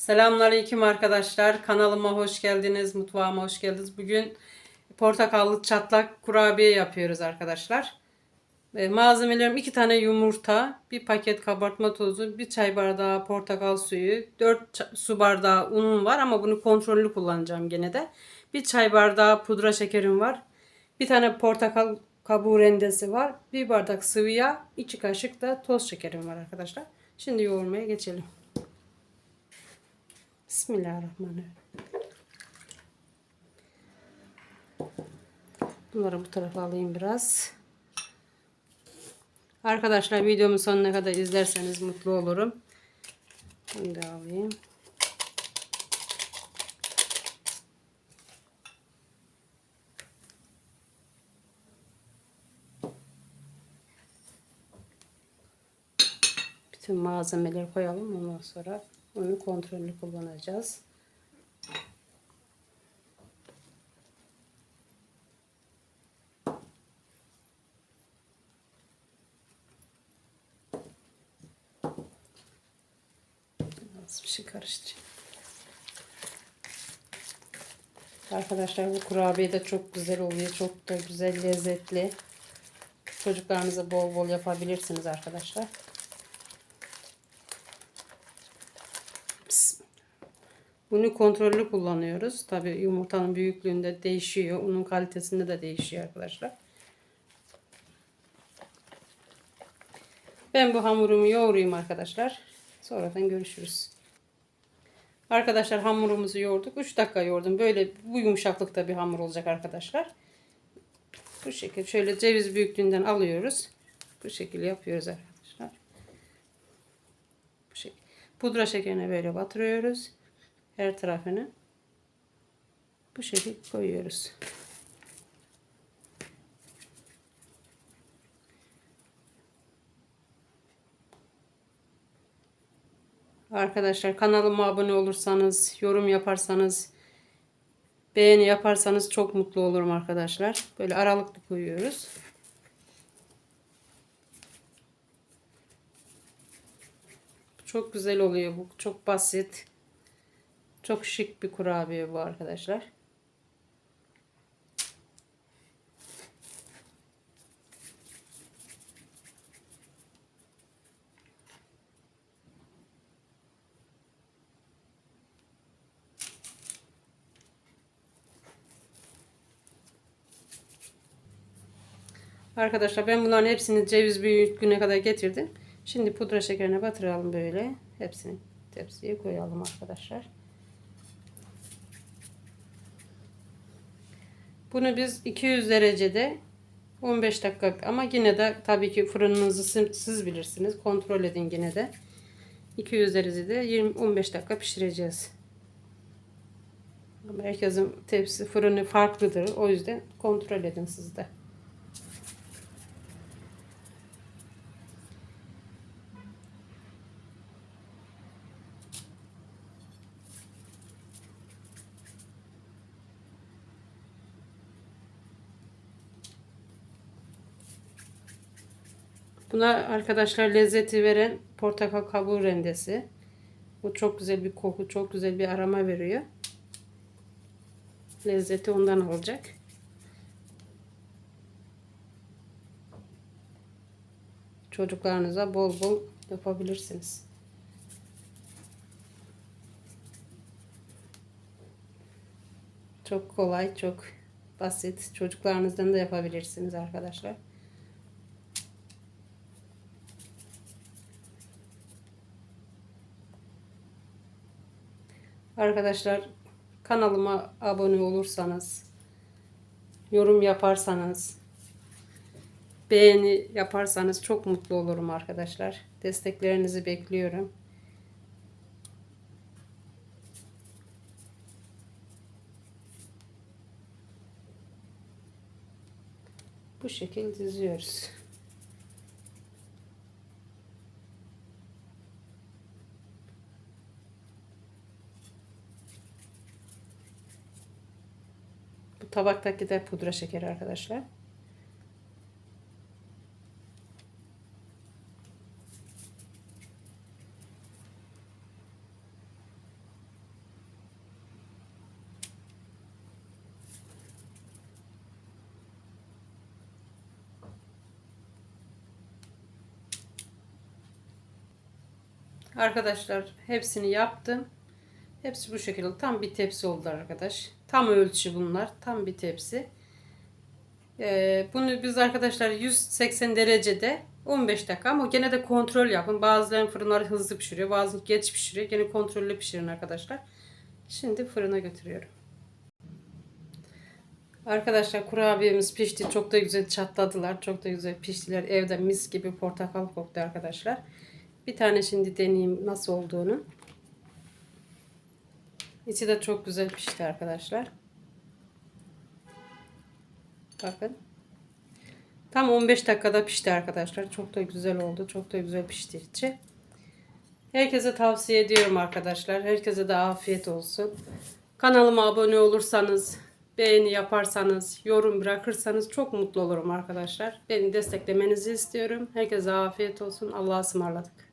Selamünaleyküm arkadaşlar. Kanalıma hoş geldiniz. Mutfağıma hoş geldiniz. Bugün portakallı çatlak kurabiye yapıyoruz arkadaşlar. E, malzemelerim iki tane yumurta, bir paket kabartma tozu, bir çay bardağı portakal suyu, 4 su bardağı unum var ama bunu kontrollü kullanacağım gene de. Bir çay bardağı pudra şekerim var. Bir tane portakal kabuğu rendesi var. Bir bardak sıvı yağ, iki kaşık da toz şekerim var arkadaşlar. Şimdi yoğurmaya geçelim. Bismillahirrahmanirrahim. Bunları bu tarafa alayım biraz. Arkadaşlar videomun sonuna kadar izlerseniz mutlu olurum. Bunu da alayım. Bütün malzemeleri koyalım. Ondan sonra onu kontrollü kullanacağız. Az bir şey karıştırayım. Arkadaşlar bu kurabiye de çok güzel oluyor. Çok da güzel, lezzetli. Çocuklarınıza bol bol yapabilirsiniz arkadaşlar. Bunu kontrollü kullanıyoruz. Tabi yumurtanın büyüklüğünde değişiyor. Unun kalitesinde de değişiyor arkadaşlar. Ben bu hamurumu yoğurayım arkadaşlar. Sonradan görüşürüz. Arkadaşlar hamurumuzu yoğurduk. 3 dakika yoğurdum. Böyle bu yumuşaklıkta bir hamur olacak arkadaşlar. Bu şekilde şöyle ceviz büyüklüğünden alıyoruz. Bu şekilde yapıyoruz arkadaşlar. Bu şekilde. Pudra şekerine böyle batırıyoruz. Her tarafını bu şekilde koyuyoruz. Arkadaşlar kanalıma abone olursanız, yorum yaparsanız, beğeni yaparsanız çok mutlu olurum arkadaşlar. Böyle aralıklı koyuyoruz. Çok güzel oluyor bu. Çok basit. Çok şık bir kurabiye bu arkadaşlar. Arkadaşlar ben bunların hepsini ceviz büyüklüğüne kadar getirdim. Şimdi pudra şekerine batıralım böyle. Hepsini tepsiye koyalım arkadaşlar. Bunu biz 200 derecede 15 dakika ama yine de tabii ki fırınınızı siz bilirsiniz. Kontrol edin yine de. 200 derecede 20 15 dakika pişireceğiz. Ama herkesin tepsi fırını farklıdır. O yüzden kontrol edin siz de. Buna arkadaşlar lezzeti veren portakal kabuğu rendesi. Bu çok güzel bir koku, çok güzel bir aroma veriyor. Lezzeti ondan olacak. Çocuklarınıza bol bol yapabilirsiniz. Çok kolay, çok basit. Çocuklarınızdan da yapabilirsiniz arkadaşlar. Arkadaşlar kanalıma abone olursanız, yorum yaparsanız, beğeni yaparsanız çok mutlu olurum arkadaşlar. Desteklerinizi bekliyorum. Bu şekilde diziyoruz. Tabaktaki de pudra şekeri arkadaşlar. Arkadaşlar hepsini yaptım. Hepsi bu şekilde tam bir tepsi oldu arkadaş. Tam ölçü bunlar. Tam bir tepsi. Ee, bunu biz arkadaşlar 180 derecede 15 dakika ama gene de kontrol yapın. Bazıların fırınları hızlı pişiriyor. Bazı geç pişiriyor. Gene kontrollü pişirin arkadaşlar. Şimdi fırına götürüyorum. Arkadaşlar kurabiyemiz pişti. Çok da güzel çatladılar. Çok da güzel piştiler. Evde mis gibi portakal koktu arkadaşlar. Bir tane şimdi deneyeyim nasıl olduğunu. İçi de çok güzel pişti arkadaşlar. Bakın. Tam 15 dakikada pişti arkadaşlar. Çok da güzel oldu. Çok da güzel pişti içi. Herkese tavsiye ediyorum arkadaşlar. Herkese de afiyet olsun. Kanalıma abone olursanız, beğeni yaparsanız, yorum bırakırsanız çok mutlu olurum arkadaşlar. Beni desteklemenizi istiyorum. Herkese afiyet olsun. Allah'a ısmarladık.